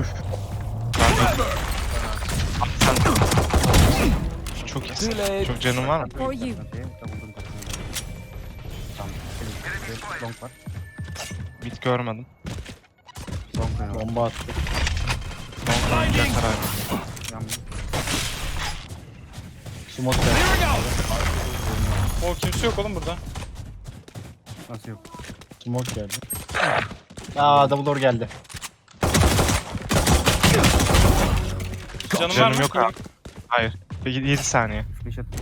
Üf. Sen... Çok iyisin. Çok canın var mı? For you. Long var. Mid görmedim. Long oynuyor. Bomba attı. Long oynayacaklar abi. Yandı. Smoke geldi. O kimse yok oğlum burada. Nasıl yok? Smoke geldi. Aa double door geldi. Canım, var Canım mı? yok abi. Hayır. 7 saniye. Flash atıp.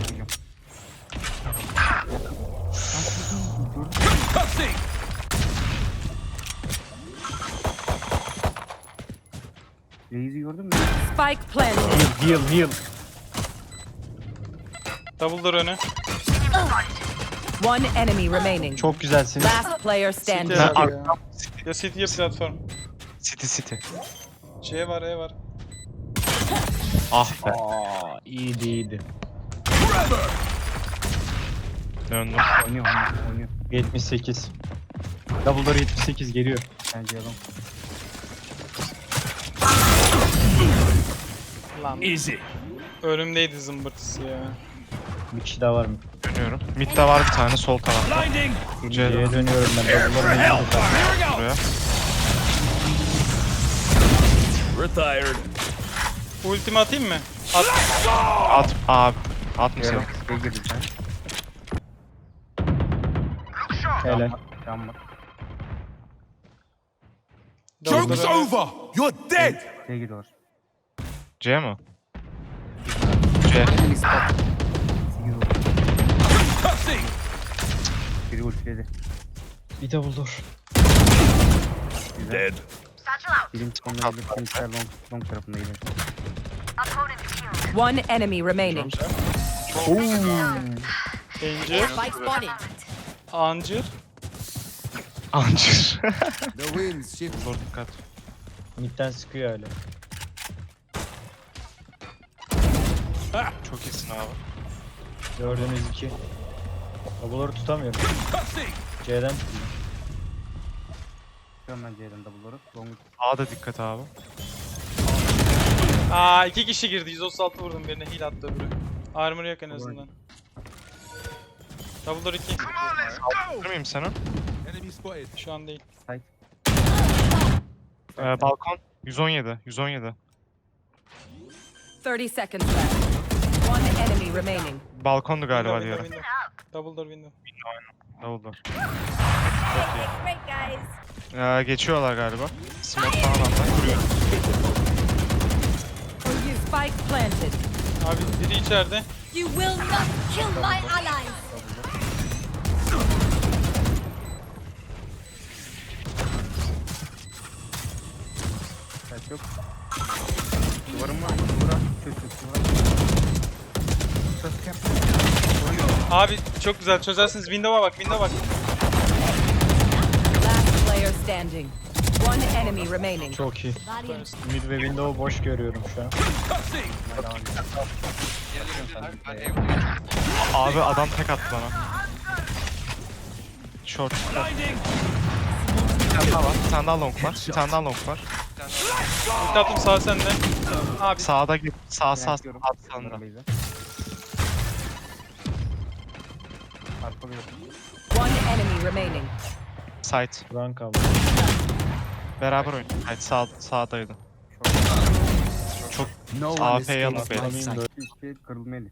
Reis'i gördün mü? Spike planted. Heal heal heal. Double door önü. One enemy remaining. Çok güzelsiniz. Last player standing. Ben abi ya. Ya City ya platform. City City. C var E var. Ah be. Aa iyiydi iyiydi. Döndüm. Oynuyor oynuyor oynuyor. 78. Double door 78 geliyor. Bence adam. Lan. Easy. Önümdeydi zımbırtısı ya. Bir kişi daha var mı? Dönüyorum. Mid'de var bir tane sol tarafta. Blinding. C'de C'ye dönüyorum ben. Double door mecbur. Here we go. buraya. Retired. Ultimi atayım mı? At. At abi. At mı sen. Helal. Double Joke's over. You're dead. Şey giriyor. C mi? C. 8 oldu. Cussing. Biri ultiledi. Bir double door. Dead. Birinci. Kimseler long, long tarafında yedim. One enemy remaining. Danger. Spike spotted. Ancır. Ancır. The winds shift. Dur dikkat. Mid'den sıkıyor hala. Çok iyisin abi. Gördüğünüz iki. Door'u tutamıyorum. C'den tutuyor. Çıkıyorum ben C'den double'ları. Long A da dikkat abi. Aa iki kişi girdi. 136 vurdum birine. Heal attı öbürü. Armor yok en azından. Double door 2. Alır mıyım sana? Enemy spotted. Şu an değil. site. Ee, balkon 117. 117. 30 seconds left. One enemy remaining. Balkondu galiba Window, diğeri. window, window. Double door window. Ne oldu? Great guys. Ee, geçiyorlar galiba. Smoke falan da kuruyor. You. Spike planted. Abi biri içeride. You will not kill my allies. Site yok. Duvarım var. Duvara. Abi çok güzel çözersiniz. Window'a bak, window'a bak. Player standing. One enemy remaining. Çok iyi. Mid ve window boş görüyorum şu an. Abi adam tek attı bana. Short. Bir tane daha var. Bir tane daha long var. Bir tane daha long var. Ulti attım sağ sende. Abi Sağda git. Sağ sağ sağ Diyorum. sağında. Arabayla. Arkalıyor. One enemy remaining. Site. Buran kaldı. Beraber oyun. Hayır sağ, sağdaydı. Çok No one AF escapes yalnız my beyler. sight. İşte kırılmalı.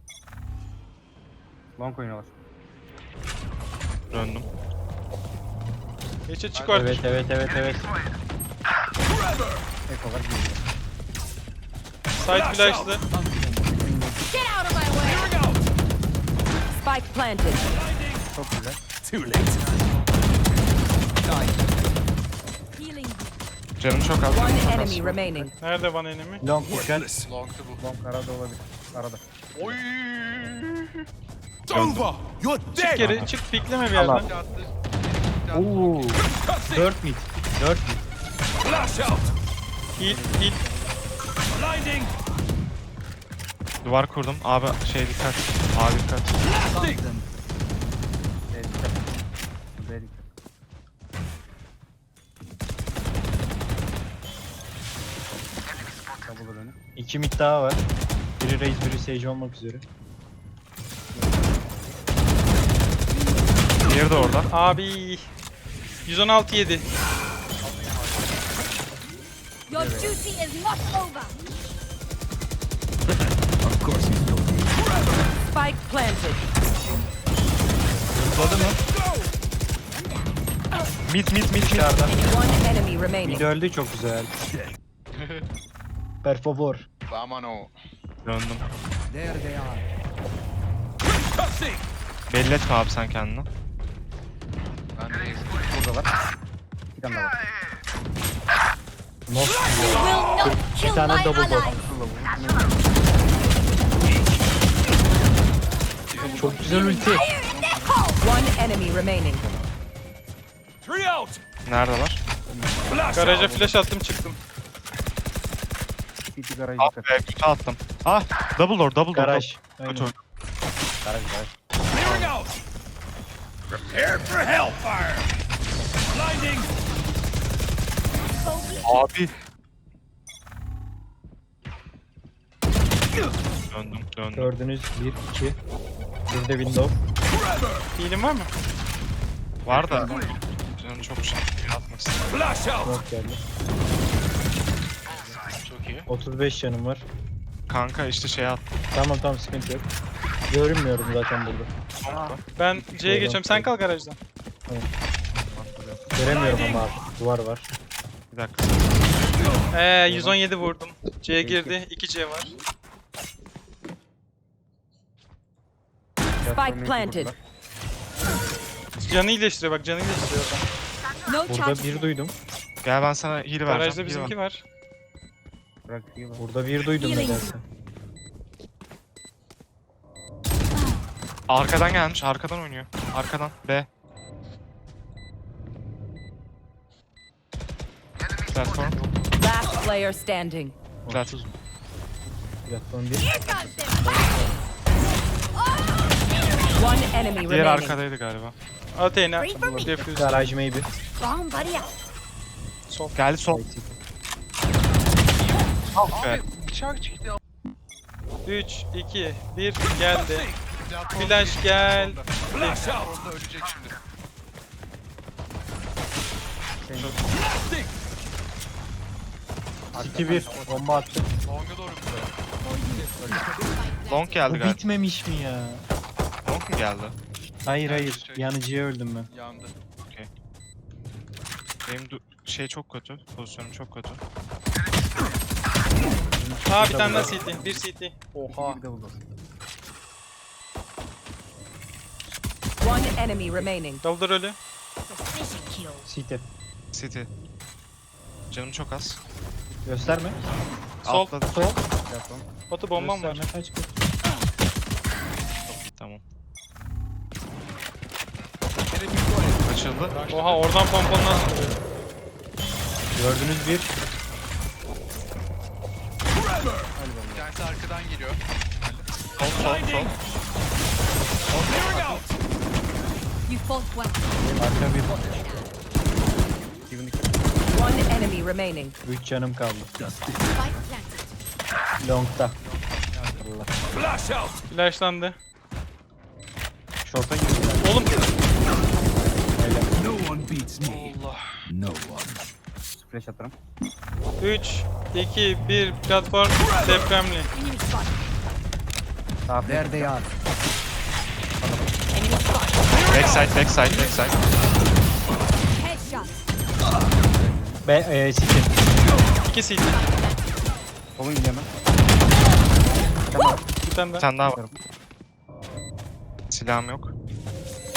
Long oynuyorlar. Döndüm. geçe çık artık. Evet evet evet evet. Eko var. Side flash'lı. Here we go. Spike planted. Çok güzel. Too late. Healing. Canım çok az. One enemy remaining. Nerede one enemy? Long dikkat. Worthless. Long arada olabilir. Arada. It's over. You're Çık dead. geri, çık pikleme bir yerden. Oo. Cussing. 4 mid. 4 mid. Flash out. Heal, heal. Blinding. Duvar kurdum. Abi şey dikkat. Abi dikkat. Blasting. B dikkat. B dikkat. Double önü. İki mid daha var. Biri Raze biri Sage olmak üzere. Diğeri de orada. Abi. 116 yedi. Your duty is not over. Of course he's guilty. Spike planted. Mid mid mid mid. One enemy Mid remaining. öldü çok güzel. Per favor. Döndüm. There they are. Belli etme abi sen kendini. Burada var. Bir tane var. Not kill tane double allies. Çok güzel ulti. One enemy remaining. Three out. Neredeler? Garaja flash attım çıktım. CT garaj Ah be kötü attım. Ah double door double door. Garaj. Kötü Aynen. oyun. Garaj garaj. Clearing out. Prepare for hellfire. Blinding. Abi. Döndüm döndüm. Gördünüz 1 2. Bir de window. Heal'in var mı? Var da. Canım çok şey atmak istedim. Flash out. Smoke geldi. Çok iyi. 35 canım var. Kanka işte şey at. Tamam tamam sıkıntı yok. Görünmüyorum zaten burada. Ben C'ye geçiyorum. Sen kal garajda. Göremiyorum ama artık. Duvar var. Bir dakika. Eee 117 vurdum. C'ye girdi. 2 C var. Spike planted. Canı iyileştiriyor bak canı iyileştiriyor. No Burada charge. bir duydum. Gel ben sana heal vereceğim. Garajda heal bizimki ver. var. Var. Burada bir duydum nedense. Arkadan gelmiş. Arkadan oynuyor. Arkadan. B. Platform. Last player standing. Platform. Platform 1. Here comes the One enemy Diğer remaining. arkadaydı galiba. Me. Defuse. Garaj maybe. Out. Sol. Geldi sol. Ah be. 3, 2, 1 geldi. Flash gel. Flash out. City 1. Bomba attı. Long geldi galiba. bitmemiş mi ya? Long mu geldi? Hayır hayır. Yanıcıya öldüm ben. Benim du- şey çok kötü. Pozisyonum çok kötü. Aa bir tane daha CT. Bir CT. Oha. Bir double door. One enemy remaining. Double ölü. Precision kill. City. City. Canım çok az. Gösterme. Sol. Atladı. Sol. Platform. Batu bombam var. Gösterme kaç kaç. Tamam. Açıldı. Oha oradan pompalı nasıl vuruyor? Gördünüz bir. Sol sol sol. Well. Arka bir. One enemy remaining. 3 canım kaldı. Long'da. Flash out. Flashlandı. Short'a girdiler. Oğlum No one beats me. No one. Flash atarım. 3, 2, 1 platform depremli. Sağ There they are. Backside backside backside. Headshot. B, e, City. 2 CT. Solun gidiyor hemen. Bir tane Bir daha. tane daha var. Silahım yok.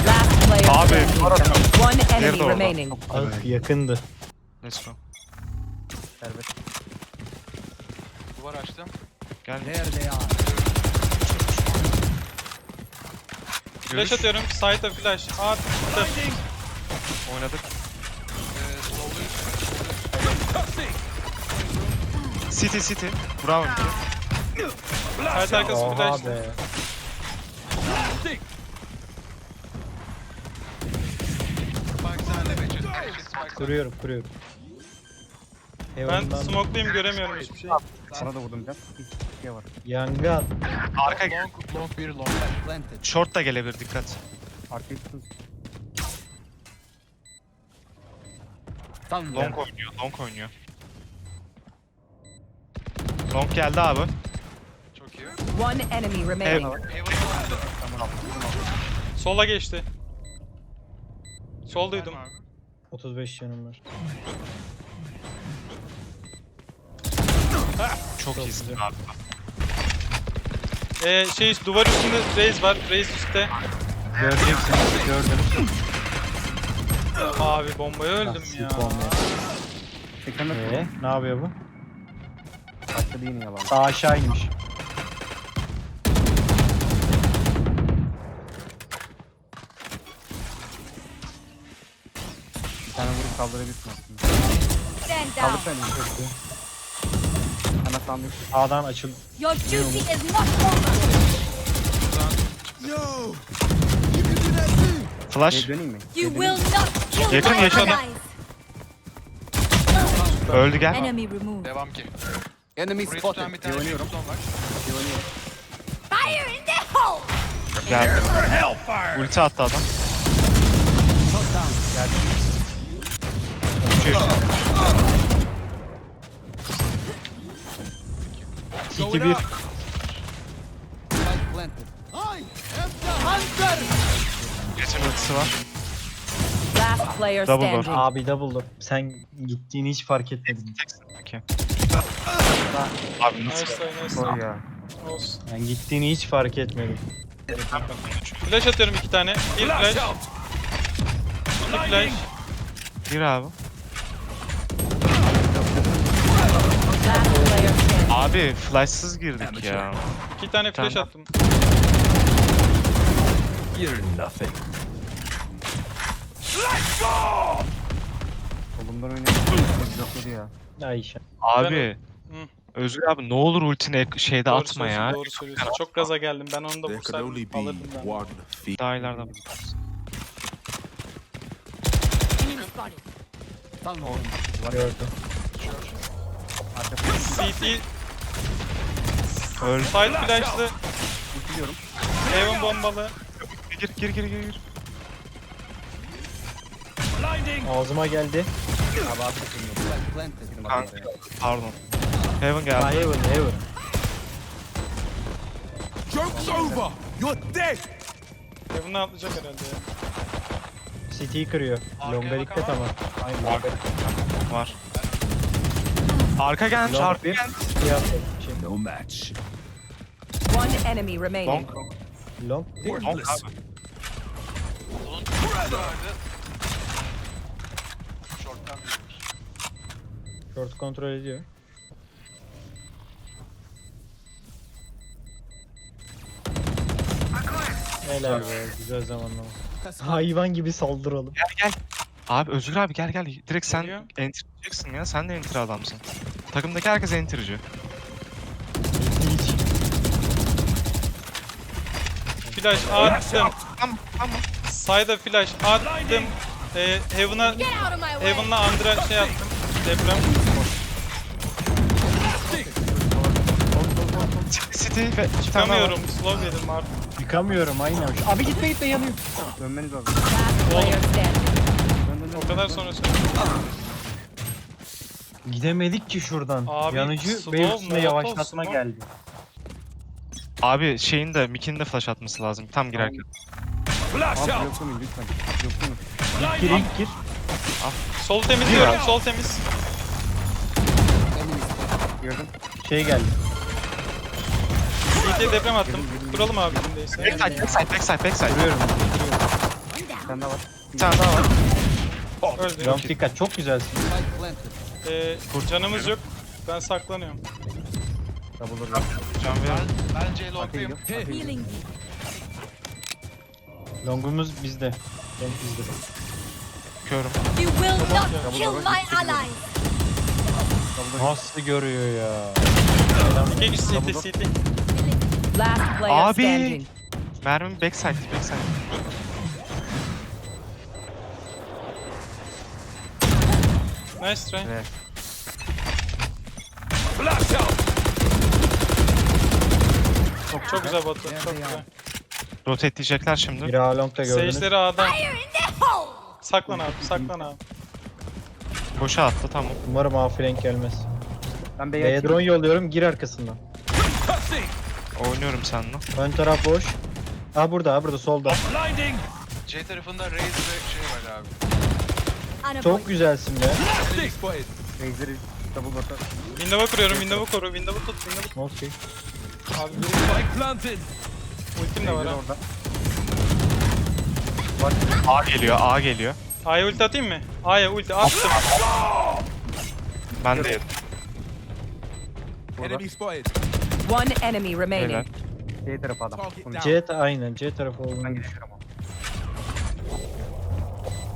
Last player Abi standing. One Diğeri enemy orada. remaining. Ah yakındı. Let's go. Serbest. Gel. There they are. Flash atıyorum. Side'a flash. Attım. Oynadık. City City. Bravo. Side arkası Oha flash. be. Stick. Kuruyorum kuruyorum. Ben Heaven'dan smoke'luyum göremiyorum hiçbir şey. Sana da vurdum can. Bir şey var. Yanga. Arka gel. Long, long, bir long. Planted. Short da gelebilir dikkat. Arkayı tutun. Tam Long oynuyor. Long oynuyor. Long geldi abi. One enemy remaining. Sola geçti. Sol duydum. 35 canım var. Çok iyisin abi. Ee, şey duvar üstünde Raze var. Raze üstte. Göreceksiniz. Gördüm. Abi bombaya öldüm ya. Tekrar Ee, ne yapıyor bu? Başladı yine yalan. Sağ aşağı inmiş. Bir tane vurup kaldırabilirsin aslında. Stand down. Kaldır sen iyi. Ana sandık. Sağdan açıl. Your duty is not over. Flash. Şey döneyim mi? You will not kill Yakın, my yakın. allies. Öldü gel. Enemy removed. Devam ki. Enemy spotted. Bir oynuyorum. Bir oynuyorum. Fire in the hole. Geldi. Ulti attı adam. Shot down. Uçuyor. City 1. Spike planted. Geçen ultisi var. Last player Double door. standing. Abi double door. Sen gittiğini hiç fark etmedim. Okey. Abi nasıl? Nice try, nice try. ya. Olsun. Ben gittiğini hiç fark etmedim. Flash atıyorum iki tane. Bir Flash iki flash. Gir abi. Abi flashsız girdik ya. İki tane flash Tamam. attım. You're nothing. Solumdan oynuyorum. Blokladı ya. Ayşe. Abi. Hı. Özgür abi ne olur ultini ek- şeyde Doğru atma söylüyorsun, ya. Doğru söylüyorsun. Çok gaza geldim. Ben onu da There could only vursaydım be alırdım ben. one feat. Daha ileride. Enemy spotted. Tam Gördüm. CT Öl. side flash'lı. Bitiriyorum. Heaven bombalı. Gir gir gir gir. gir. Ağzıma geldi. Abi. Spike planted. Dedim Kanka. adamlara ya. Pardon. Heaven geldi. Heaven, Heaven. Joke's over! You're dead! Heaven'a atlayacak herhalde ya. City'yi kırıyor. Longa dikkat ama. Aynen. Longa Var. Arka gelmiş. Arka gelmiş. City yaptı. Şey, No match. One enemy remaining. Long. long. Long abi. Short kontrol ediyor. Helal be. Güzel zamanlama. Hayvan gibi saldıralım. Gel gel. Abi Özgür abi gel gel. Direkt sen Geliyor. enter diyeceksin ya. Sen de enter adamsın. Takımdaki herkes enter'cı. Hiç. Flash attım. Tamam flash attım. Ee, Heaven'a. Heaven'la Andra şey attım. Deprem. City ve. Çıkamıyorum. Slow yedim artık. Yıkamıyorum aynen. Abi gitme gitme yanıyor. Dönmeniz lazım. Dön. O kadar sonra. Gidemedik ki şuradan. Abi, Yanıcı slow, üstüne molotov, yavaşlatma smoke. geldi. Abi şeyin de Mickey'nin de flash atması lazım tam girerken. Flash Abi out. bloklamayın lütfen. Bloklamayın. Gir ilk gir. Sol temizliyorum. Sol temiz. Gördüm. Şey geldi. CT'ye deprem attım. Kuralım abi elimdeyse. Backside backside backside backside. Vuruyorum. Bir tane daha var. Bir tane daha var. Öldü. Long dikkat. Çok güzelsin. Ee, canımız yok. Ben saklanıyorum. Double door. Can ver. Arkaya gidiyor. Healing thee. Longumuz bizde. Long bizde. Körüm. You will not kill my allies. Nasıl görüyor ya? Kişi CT CT. Last player Abi. standing. Mermim backside backside. Nice try. Evet. Çok güzel Batu. Çok güzel. are. Rotate'leyecekler şimdi. Biri A long'da gördünüz. Sage'leri A'dan. Saklan abi saklan abi. Boşa attı tamam. Umarım A flank gelmez. Ben B'ye B'ye drone yolluyorum gir arkasından. Oynuyorum seninle. Ön taraf boş. Ha burada ha burada solda. C tarafında Raze ve şey var abi. Çok güzelsin be. Raze'leri double bota. Window'a kuruyorum. Window'a koru. Window'u tut. Window'u Okey. Abi biri Spike planted. ultim de var ha. orada. A geliyor A geliyor. A'ya ulti atayım mı? A'ya ulti attım. Ben de yedim. Enemy spotted. One enemy remaining. Helal. C tarafı adam. Target Bunu down. C ta- aynen C tarafı olduğunu düşün. geçiyorum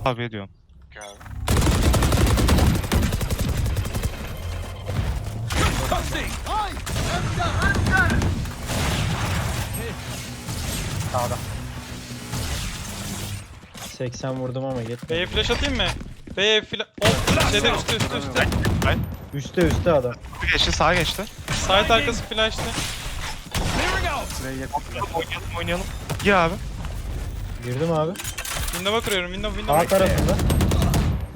ama. Abi ediyorum. Abi. Sağda. 80 vurdum ama yetmedi. B'ye flash atayım mı? B'ye flash... Oh! Şeyde üstte üstte üstte. Üste üste adam. Geçti sağa geçti. Side arkası flash'tı. Buraya yakın. Oynayalım oynayalım. Gir abi. Girdim abi. Window'a kuruyorum. Window window. tarafında.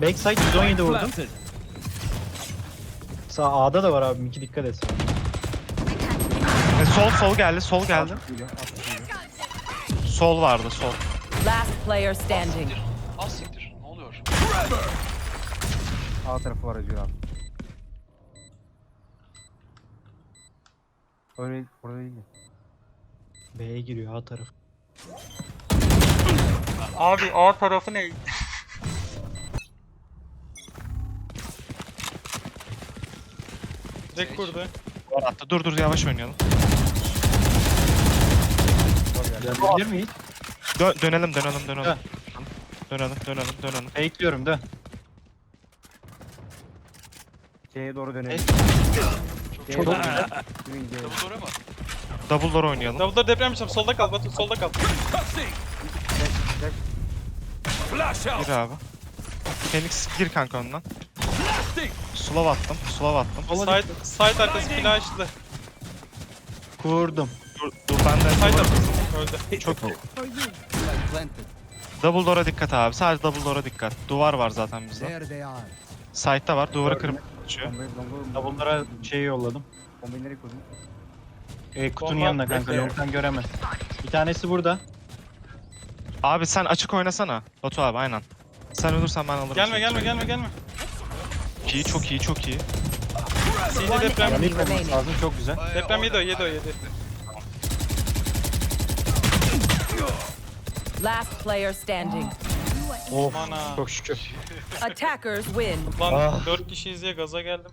Backside 117 vurdum. Sağ A'da da var abi. Miki dikkat et. E, sol sol geldi sol geldi. Sol vardı sol. Last player standing. Az siktir. Ne oluyor? A tarafı var acıyor abi. Öyle orada değil mi? B'ye giriyor A tarafı. Abi A tarafı ne? Var attı. Dur dur yavaş oynayalım. Dönebilir miyiz? Dö- dönelim dönelim dönelim. Dön. Dönelim dönelim dönelim. Bekliyorum dön. C'ye doğru dönelim. C'ye Çok doğru güzel. dönelim. Yürüyün C'ye. Double door'a mı? Double door oynayalım. Double'da deprem yapacağım. Solda kal Batu. Solda kal. Gir abi. Phoenix gir kanka önden. Slow attım. Slow attım. Side, side arkası flash'lı. Kurdum. Dur, dur ben de Side arkası. Öldü. çok iyi. Double door'a dikkat abi. Sadece double door'a dikkat. Duvar var zaten bizde. There they are. Side'da var. Duvarı kırıp bombayı Double'lara şey yolladım. Bombayı nereye koydun? E, kutunun Bomba yanına kanka. bekle. Long'dan göremez. Bir tanesi burada. Abi sen açık oynasana. Batu abi aynen. Sen ölürsen ben alırım. Gelme seni. gelme gelme gelme. Çok iyi çok iyi çok iyi. One deprem. Yanık olması lazım. Çok güzel. Deprem yedi o yedi o yedi. Last player standing. Of. Ana. Çok şükür. Attackers win. Lan Ah. 4 kişiyiz diye gaza geldim.